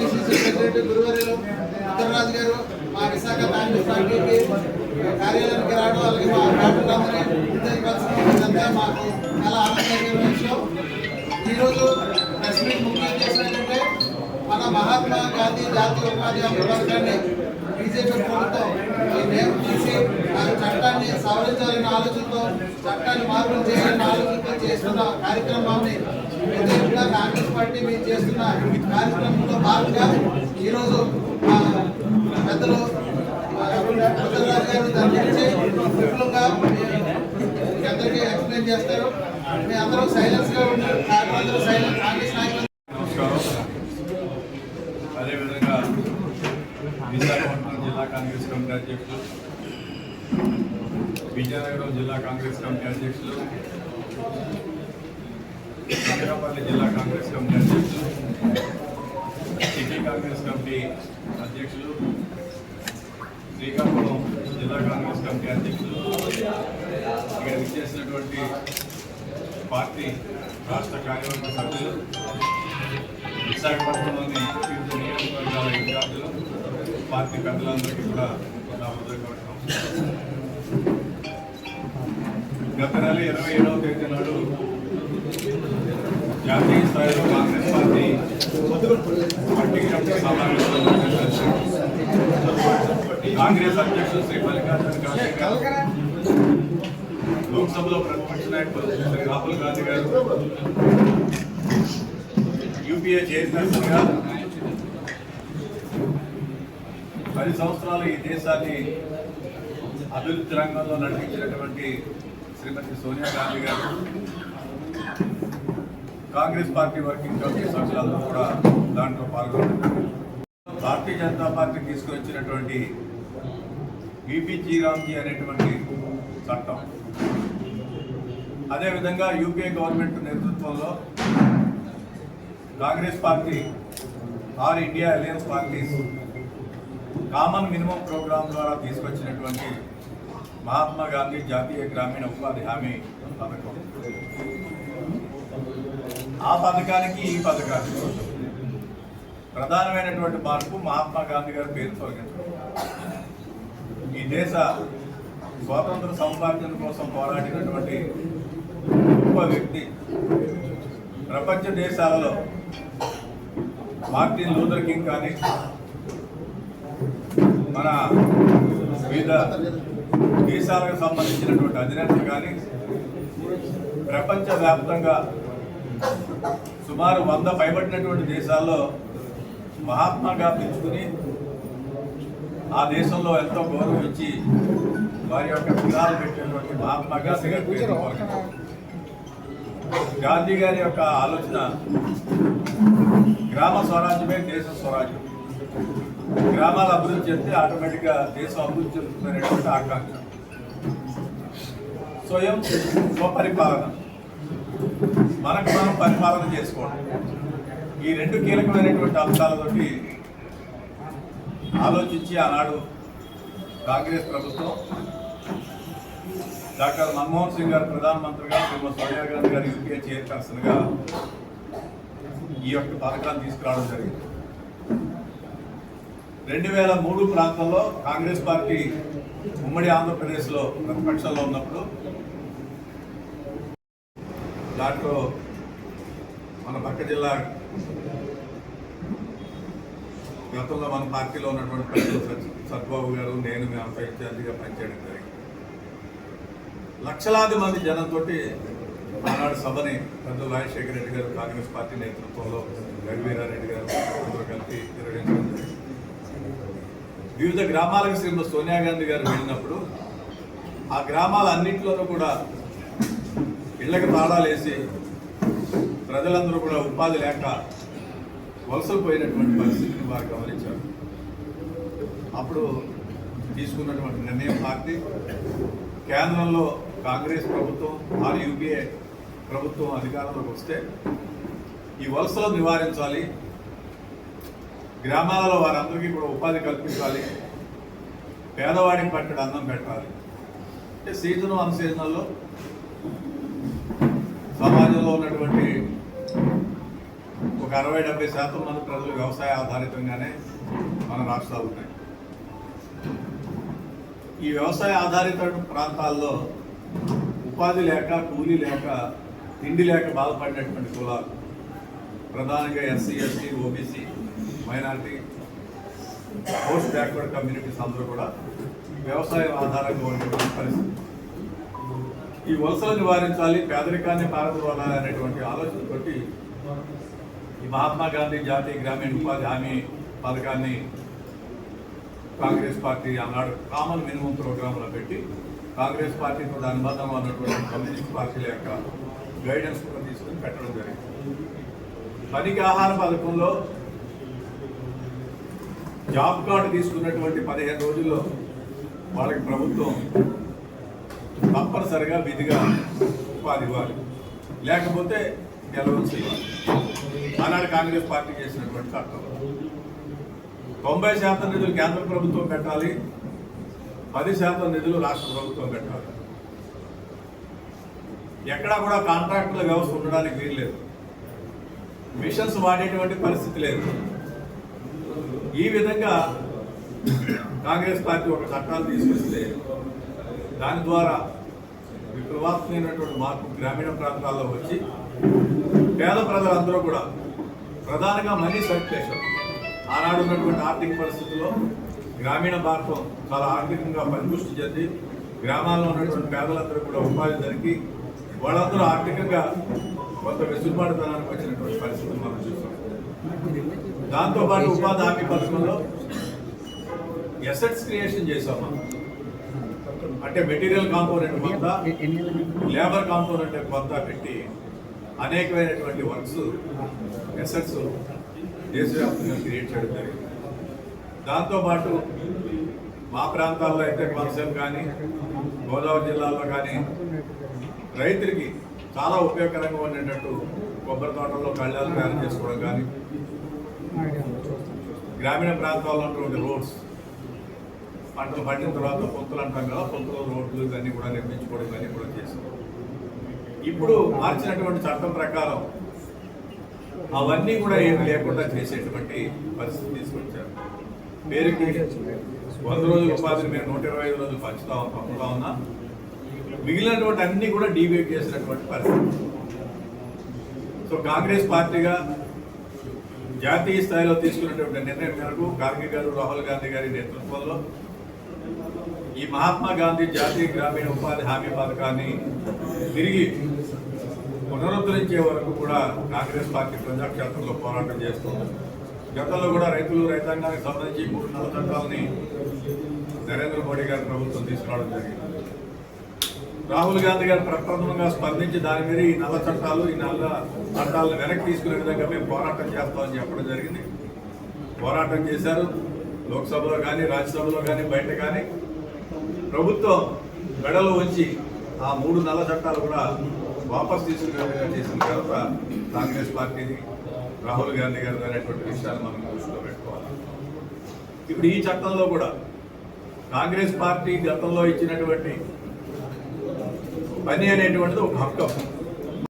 Secretary గురువారిలో Uttara Raju గారు మా విశాఖ కాంగ్రెస్ కార్యాలయానికి రావడం అలాగే మా మాకు చాలా ఆనందకరమైన విషయం. ఈరోజు ప్రెస్ మీట్ ముఖ్య ఉద్దేశం ఏంటంటే మన మహాత్మా గాంధీ జాతీయ ఉపాధి హామీ పథకాన్ని బీజేపీ ప్రభుత్వం ఈ తీసి ఆ చట్టాన్ని సవరించాలనే ఆలోచనతో చట్టాన్ని మార్పులు చేయాలనే ఆలోచనతో చేస్తున్న కార్యక్రమాన్ని వ్యతిరేకంగా కాంగ్రెస్ పార్టీ మేము చేస్తున్న కార్యక్రమంలో భాగంగా ఈరోజు పెద్దలు పెద్దరాజు గారు దాని గురించి విపులంగా అందరికీ ఎక్స్ప్లెయిన్ చేస్తారు. మీ అందరూ సైలెన్స్గా ఉన్నారు అందరూ సైలెన్స్ కాంగ్రెస్ నాయకులు నమస్కారం. అదేవిధంగా విశాఖపట్నం జిల్లా కాంగ్రెస్ కమిటీ అధ్యక్షులు విజయనగరం జిల్లా కాంగ్రెస్ కమిటీ అధ్యక్షులు అనకాపల్లి జిల్లా కాంగ్రెస్ కమిటీ అధ్యక్షులు సిటీ కాంగ్రెస్ కమిటీ అధ్యక్షులు శ్రీకాకుళం జిల్లా కాంగ్రెస్ కమిటీ అధ్యక్షులు. ఇక్కడ విచ్చేసినటువంటి పార్టీ రాష్ట్ర కార్యవర్గ సభ్యులు విశాఖపట్నంలోని వివిధ నియోజకవర్గాల ఇన్ఛార్జీలు పార్టీ పెద్దలందరికీ కూడా నా హృదయపడతాం గత నెల ఇరవై ఏడవ తేదీ నాడు జాతీయ స్థాయిలో కాంగ్రెస్ పార్టీ పార్టీ కమిటీ సమావేశంలో కాంగ్రెస్ అధ్యక్షుడు శ్రీ మల్లికార్జున ఖార్గే గారు లోక్సభలో ప్రతిపక్ష నాయకులు శ్రీ రాహుల్ గాంధీ గారు యూపీఏ చైర్పర్సన్ గారు. పది సంవత్సరాలు ఈ దేశాన్ని అభివృద్ధి రంగంలో నడిపించినటువంటి శ్రీమతి సోనియా గాంధీ గారు కాంగ్రెస్ పార్టీ వర్కింగ్ కమిటీ సభ్యులందరూ కూడా దాంట్లో పాల్గొన్నారు భారతీయ జనతా పార్టీ తీసుకొచ్చినటువంటి బీపీ జీరామ్జీ అనేటువంటి చట్టం. అదేవిధంగా యూపీఏ గవర్నమెంట్ నేతృత్వంలో Congress party our India alliance parties common minimum programme ద్వారా తీసుకొచ్చినటువంటి మహాత్మా గాంధీ జాతీయ గ్రామీణ ఉపాధి హామీ పథకం. ఆ పథకానికి ఈ పథకానికి ప్రధానమైనటువంటి మార్పు మహాత్మా గాంధీ గారి పేరు తొలగించడం. ఈ దేశ స్వాతంత్ర సముపార్జన కోసం పోరాడినటువంటి గొప్ప వ్యక్తి ప్రపంచ దేశాలలో మార్టిన్ లూథర్ కింగ్ కానీ మన వివిధ దేశాలకు సంబంధించినటువంటి అధినేతలు కానీ ప్రపంచవ్యాప్తంగా సుమారు వంద పైబడినటువంటి దేశాల్లో మహాత్మాగా పిలుచుకుని ఆ దేశంలో ఎంతో గౌరవం ఇచ్చి వారి యొక్క విధాలు పెట్టినటువంటి మహాత్మా గాంధీ గారి గాంధీ గారి యొక్క ఆలోచన గ్రామ స్వరాజ్యమే దేశ స్వరాజ్యం. గ్రామాలు అభివృద్ధి చెందితే ఆటోమేటిక్గా దేశం అభివృద్ధి చెందుతుందనేటువంటి ఆకాంక్ష. స్వయం స్వపరిపాలన. మనకు మనం పరిపాలన చేసుకోవడం. ఈ రెండు కీలకమైనటువంటి అంశాలతోటి ఆలోచించి ఆనాడు కాంగ్రెస్ ప్రభుత్వం డాక్టర్ మన్మోహన్ సింగ్ గారు ప్రధానమంత్రిగా శ్రీమతి సోనియా గాంధీ గారు యూపీఏ చైర్పర్సన్గా ఈ యొక్క పథకాన్ని తీసుకురావడం జరిగింది. రెండు వేల మూడు ప్రాంతంలో కాంగ్రెస్ పార్టీ ఉమ్మడి ఆంధ్రప్రదేశ్లో ప్రతిపక్షంలో ఉన్నప్పుడు దాంట్లో మన పక్క జిల్లా గతంలో మన పార్టీలో ఉన్నటువంటి పెద్దలు సత్బాబు గారు నేను మేమంతా ఇన్ఛార్జిగా పనిచేయడం జరిగింది. లక్షలాది మంది జనంతో ఆనాడు సభని పెద్ద రాజశేఖర రెడ్డి గారు కాంగ్రెస్ పార్టీ నేతృత్వంలో రఘువీరారెడ్డి గారు అందరూ కలిపి నిర్వహించడం జరిగింది. వివిధ గ్రామాలకు శ్రీమతి సోనియా గాంధీ గారు వెళ్ళినప్పుడు ఆ గ్రామాలన్నింటిలోనూ కూడా ఇళ్ళకి తాళాలేసి ప్రజలందరూ కూడా ఉపాధి లేక వలసలు పోయినటువంటి పరిస్థితిని వారు గమనించారు. అప్పుడు తీసుకున్నటువంటి నిర్ణయం పార్టీ కేంద్రంలో కాంగ్రెస్ ప్రభుత్వం ఆర్ యూపీఏ ప్రభుత్వం అధికారంలోకి వస్తే ఈ వలసలు నివారించాలి గ్రామాలలో వారందరికీ కూడా ఉపాధి కల్పించాలి. పేదవాడికి పట్టడు అన్నం పెట్టాలి. అంటే సీజను అన్ సీజనల్లో సమాజంలో ఉన్నటువంటి ఒక అరవై డెబ్బై శాతం మంది ప్రజలు వ్యవసాయ ఆధారితంగానే మన రాష్ట్రాలు ఉన్నాయి. ఈ వ్యవసాయ ఆధారిత ప్రాంతాల్లో ఉపాధి లేక కూలీ లేక తిండి లేక బాధపడినటువంటి కులాలు ప్రధానంగా SC ST OBC minority post backward communities అందరూ కూడా వ్యవసాయం ఆధారంగా ఉండేటువంటి పరిస్థితి. ఈ వలసలు నివారించాలి పేదరికాన్ని పారదోలాలి అనేటువంటి ఆలోచనతోటి ఈ మహాత్మా గాంధీ జాతీయ గ్రామీణ ఉపాధి హామీ పథకాన్ని కాంగ్రెస్ పార్టీ ఆనాడు కామన్ మినిమం ప్రోగ్రాంలో పెట్టి కాంగ్రెస్ పార్టీతో అనుబంధం ఉన్నటువంటి కమ్యూనిస్ట్ పార్టీల యొక్క గైడెన్స్ కూడా తీసుకుని పెట్టడం జరిగింది. పనికి ఆహార పథకంలో జాబ్ కార్డు తీసుకున్నటువంటి పదిహేను రోజుల్లో వాళ్ళకి ప్రభుత్వం తప్పనిసరిగా విధిగా ఉపాధి ఇవ్వాలి. లేకపోతే గెలవలసి ఇవ్వాలి. ఆనాడు కాంగ్రెస్ పార్టీ చేసినటువంటి చట్టం. తొంభై శాతం నిధులు కేంద్ర ప్రభుత్వం పెట్టాలి పది శాతం నిధులు రాష్ట్ర ప్రభుత్వం పెట్టాలి ఎక్కడా కూడా కాంట్రాక్టుల వ్యవస్థ ఉండడానికి వీల్లేదు మిషన్స్ వాడేటువంటి పరిస్థితి లేదు. ఈ విధంగా కాంగ్రెస్ పార్టీ ఒక చట్టాలు తీసుకొస్తే దాని ద్వారా విప్లవాత్మైనటువంటి మార్పు గ్రామీణ ప్రాంతాల్లో వచ్చి పేద ప్రజలందరూ కూడా ప్రధానంగా మనీ సర్క్యులేషన్. ఆనాడు ఉన్నటువంటి ఆర్థిక పరిస్థితుల్లో గ్రామీణ భారతం చాలా ఆర్థికంగా పరిపుష్టి చెంది గ్రామాల్లో ఉన్నటువంటి పేదలందరూ కూడా ఉపాధి దొరికి వాళ్ళందరూ ఆర్థికంగా కొంత వెసులుబాటుతనానికి వచ్చినటువంటి పరిస్థితులు మనం చూస్తాం దాంతోపాటు ఉపాధి హామీ పథకంలో ఎసెట్స్ క్రియేషన్ చేసాం మనం అంటే మెటీరియల్ కాంపోనెంట్ కొంత లేబర్ కాంపోనెంట్ కొంత పెట్టి అనేకమైనటువంటి వర్క్స్ ఎసెట్స్ దేశవ్యాప్తంగా క్రియేట్ చేయడం జరిగింది. దాంతోపాటు మా ప్రాంతాల్లో అయితే కోనసీమ కానీ గోదావరి జిల్లాలో కానీ రైతులకి చాలా ఉపయోగకరంగా ఉండేటట్టు కొబ్బరి తోటల్లో కళ్యాణాలు తయారు చేసుకోవడం కానీ గ్రామీణ ప్రాంతాల్లో ఉన్నటువంటి రోడ్స్ పంటలు పండిన తర్వాత పొంతులు అంటాం కదా పొంతులు రోడ్లు ఇవన్నీ కూడా నిర్మించుకోవడం ఇవన్నీ కూడా చేసాం ఇప్పుడు మార్చినటువంటి చట్టం ప్రకారం అవన్నీ కూడా ఏమి లేకుండా చేసేటువంటి పరిస్థితి తీసుకొచ్చారు. పేరుకి వంద రోజుల ఉపాధిని మేము నూట ఇరవై ఐదు రోజులు పంచుతా పంపుతా ఉన్నా మిగిలినటువంటి అన్ని కూడా డీవేట్ చేసినటువంటి పరిస్థితి. సో కాంగ్రెస్ పార్టీగా జాతీయ స్థాయిలో తీసుకున్నటువంటి నిర్ణయం మేరకు గాంధీ గారు రాహుల్ గాంధీ గారి నేతృత్వంలో ఈ మహాత్మా గాంధీ జాతీయ గ్రామీణ ఉపాధి హామీ పథకాన్ని తిరిగి పునరుద్ధరించే వరకు కూడా కాంగ్రెస్ పార్టీ ప్రజాక్షేత్రంలో పోరాటం చేస్తుంది. గతంలో కూడా రైతులు రైతాంగానికి సంబంధించి మూడు నల్ల చట్టాలని నరేంద్ర మోడీ గారి ప్రభుత్వం తీసుకురావడం జరిగింది. రాహుల్ గాంధీ గారు ప్రప్రథమంగా స్పందించి దాని మీద ఈ నల్ల చట్టాలు ఈ నల్ల చట్టాలను వెనక్కి తీసుకునే విధంగా మేము పోరాటం చేస్తామని చెప్పడం జరిగింది. పోరాటం చేశారు. లోక్సభలో కానీ రాజ్యసభలో కానీ బయట కానీ ప్రభుత్వం మెడలో వచ్చి ఆ మూడు నల్ల చట్టాలు కూడా వాపస్ తీసుకునే విధంగా చేసిన తర్వాత కాంగ్రెస్ పార్టీని రాహుల్ గాంధీ గారు అనేటువంటి విషయాలు మనం దృష్టిలో పెట్టుకోవాలి. ఇప్పుడు ఈ చట్టంలో కూడా కాంగ్రెస్ పార్టీ గతంలో ఇచ్చినటువంటి పని అనేటువంటిది ఒక హక్కు.